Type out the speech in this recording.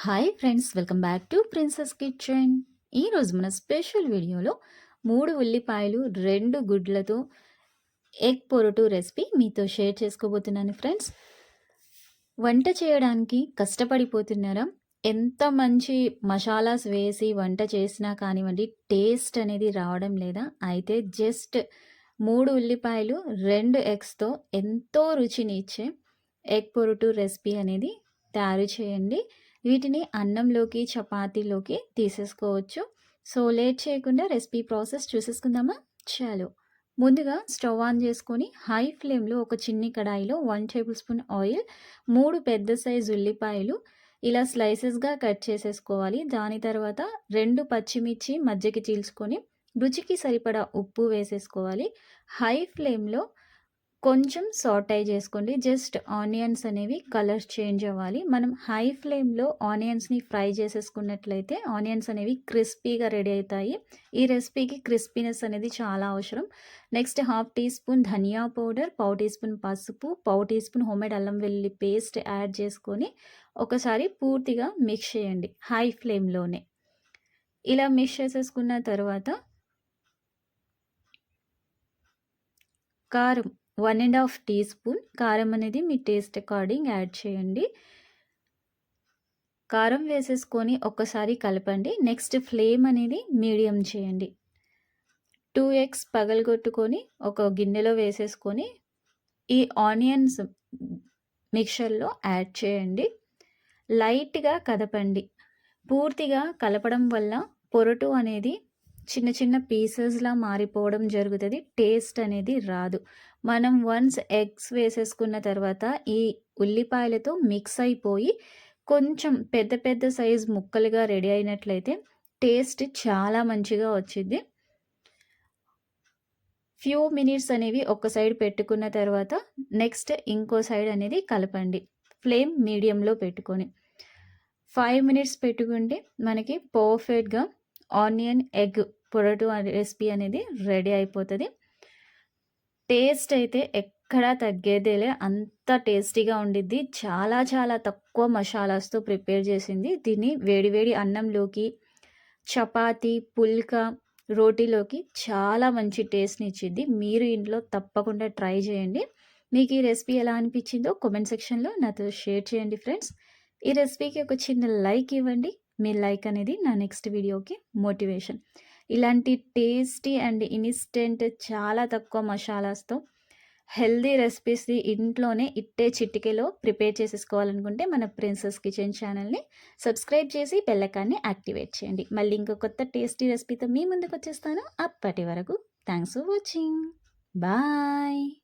Hi friends welcome back to Princess Kitchen ఈరోజు మన special వీడియోలో మూడు ఉల్లిపాయలు రెండు గుడ్లతో ఎగ్ పొరటు రెసిపీ మీతో షేర్ చేసుకోబోతున్నాను ఫ్రెండ్స్ వంట చేయడానికి కష్టపడిపోతున్నారా ఎంత మంచి మసాలాస్ వేసి వంట చేసినా కానివ్వండి టేస్ట్ అనేది రావడం లేదా అయితే జస్ట్ మూడు ఉల్లిపాయలు రెండు ఎగ్స్తో ఎంతో రుచిని ఇచ్చే ఎగ్ పొరుటు రెసిపీ అనేది తయారు చేయండి. వీటిని అన్నంలోకి చపాతీలోకి తీసేసుకోవచ్చు. సో లేట్ చేయకుండా రెసిపీ ప్రాసెస్ చూసేసుకుందామా? చాలు. ముందుగా స్టవ్ ఆన్ చేసుకొని హై ఫ్లేమ్లో ఒక చిన్ని కడాయిలో వన్ టేబుల్ స్పూన్ ఆయిల్ మూడు పెద్ద సైజు ఉల్లిపాయలు ఇలా స్లైసెస్గా కట్ చేసేసుకోవాలి. దాని తర్వాత రెండు పచ్చిమిర్చి మధ్యకి చీల్చుకొని రుచికి సరిపడా ఉప్పు వేసేసుకోవాలి. హై ఫ్లేమ్లో కొంచెం సాటై చేసుకోండి. జస్ట్ ఆనియన్స్ అనేవి కలర్స్ చేంజ్ అవ్వాలి. మనం హై ఫ్లేమ్లో ఆనియన్స్ని ఫ్రై చేసేసుకున్నట్లయితే ఆనియన్స్ అనేవి క్రిస్పీగా రెడీ అవుతాయి. ఈ రెసిపీకి క్రిస్పీనెస్ అనేది చాలా అవసరం. నెక్స్ట్ హాఫ్ టీ స్పూన్ ధనియా పౌడర్ పావు టీ స్పూన్ పసుపు పావు టీ స్పూన్ హోమ్మేడ్ అల్లం వెల్లుల్లి పేస్ట్ యాడ్ చేసుకొని ఒకసారి పూర్తిగా మిక్స్ చేయండి హై ఫ్లేమ్లోనే ఇలా మిక్స్ చేసేసుకున్న తర్వాత కారం one and half teaspoon కారం అనేది మీ టేస్ట్ అకార్డింగ్ యాడ్ చేయండి. కారం వేసేసుకొని ఒక్కసారి కలపండి. నెక్స్ట్ ఫ్లేమ్ అనేది మీడియం చేయండి. టూ ఎగ్స్ పగలగొట్టుకొని ఒక గిన్నెలో వేసేసుకొని ఈ ఆనియన్స్ మిక్చర్లో యాడ్ చేయండి. లైట్గా కదపండి. పూర్తిగా కలపడం వల్ల పొరటు అనేది చిన్న చిన్న పీసెస్లా మారిపోవడం జరుగుతుంది. టేస్ట్ అనేది రాదు. మనం వన్స్ ఎగ్స్ వేసేసుకున్న తర్వాత ఈ ఉల్లిపాయలతో మిక్స్ అయిపోయి కొంచెం పెద్ద పెద్ద సైజ్ ముక్కలుగా రెడీ అయినట్లయితే టేస్ట్ చాలా మంచిగా వచ్చింది ఫ్యూ మినిట్స్ అనేవి ఒక సైడ్ పెట్టుకున్న తర్వాత నెక్స్ట్ ఇంకో సైడ్ అనేది కలపండి. ఫ్లేమ్ మీడియంలో పెట్టుకొని. ఫైవ్ మినిట్స్ పెట్టుకుంటే మనకి పర్ఫెక్ట్గా ఆనియన్ ఎగ్ పొరటు రెసిపీ అనేది రెడీ అయిపోతుంది. టేస్ట్ అయితే ఎక్కడా తగ్గేదేలే అంత టేస్టీగా ఉండిద్ది. చాలా చాలా తక్కువ మసాలాస్తో ప్రిపేర్ చేసింది. దీన్ని వేడివేడి అన్నంలోకి చపాతీ పుల్కా రోటీలోకి చాలా మంచి టేస్ట్ని ఇచ్చింది మీరు ఇంట్లో తప్పకుండా ట్రై చేయండి. మీకు ఈ రెసిపీ ఎలా అనిపించిందో కామెంట్ సెక్షన్లో నాతో షేర్ చేయండి ఫ్రెండ్స్. ఈ రెసిపీకి ఒక చిన్న లైక్ ఇవ్వండి. మీ లైక్ అనేది నా నెక్స్ట్ వీడియోకి మోటివేషన్. ఇలాంటి టేస్టీ అండ్ ఇన్స్టెంట్ చాలా తక్కువ మసాలాస్తో హెల్దీ రెసిపీస్ని ఇంట్లోనే ఇట్టే చిటికెలో ప్రిపేర్ చేసేసుకోవాలనుకుంటే మన ప్రిన్సెస్ కిచెన్ ఛానల్ని సబ్స్క్రైబ్ చేసి బెల్లకాన్ని యాక్టివేట్ చేయండి. మళ్ళీ ఇంకో కొత్త టేస్టీ రెసిపీతో మీ ముందుకు వచ్చేస్తాను అప్పటి వరకు. Thanks for watching. బాయ్.